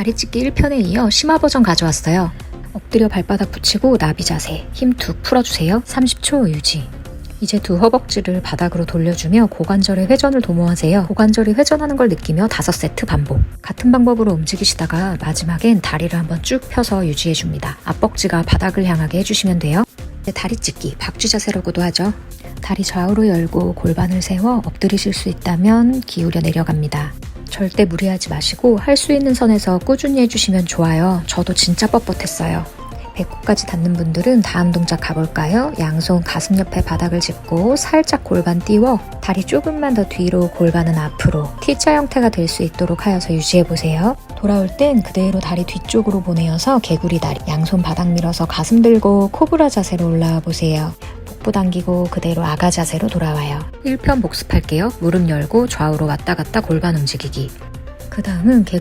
다리 찢기 1편에 이어 심화 버전 가져왔어요. 엎드려 발바닥 붙이고 나비 자세, 힘 툭 풀어주세요. 30초 유지. 이제 두 허벅지를 바닥으로 돌려주며 고관절의 회전을 도모하세요. 고관절이 회전하는 걸 느끼며 5세트 반복. 같은 방법으로 움직이시다가 마지막엔 다리를 한번 쭉 펴서 유지해줍니다. 앞벅지가 바닥을 향하게 해주시면 돼요. 다리 찢기, 박쥐 자세라고도 하죠. 다리 좌우로 열고 골반을 세워 엎드리실 수 있다면 기울여 내려갑니다. 절대 무리하지 마시고 할 수 있는 선에서 꾸준히 해주시면 좋아요. 저도 진짜 뻣뻣했어요. 배꼽까지 닿는 분들은 다음 동작 가볼까요? 양손 가슴 옆에 바닥을 짚고 살짝 골반 띄워 다리 조금만 더 뒤로 골반은 앞으로 T자 형태가 될 수 있도록 하여서 유지해보세요. 돌아올 땐 그대로 다리 뒤쪽으로 보내어서 개구리 다리 양손 바닥 밀어서 가슴 들고 코브라 자세로 올라와 보세요. 복부 당기고 그대로 아가 자세로 돌아와요. 1편 복습할게요. 무릎 열고 좌우로 왔다 갔다 골반 움직이기. 그 다음은 개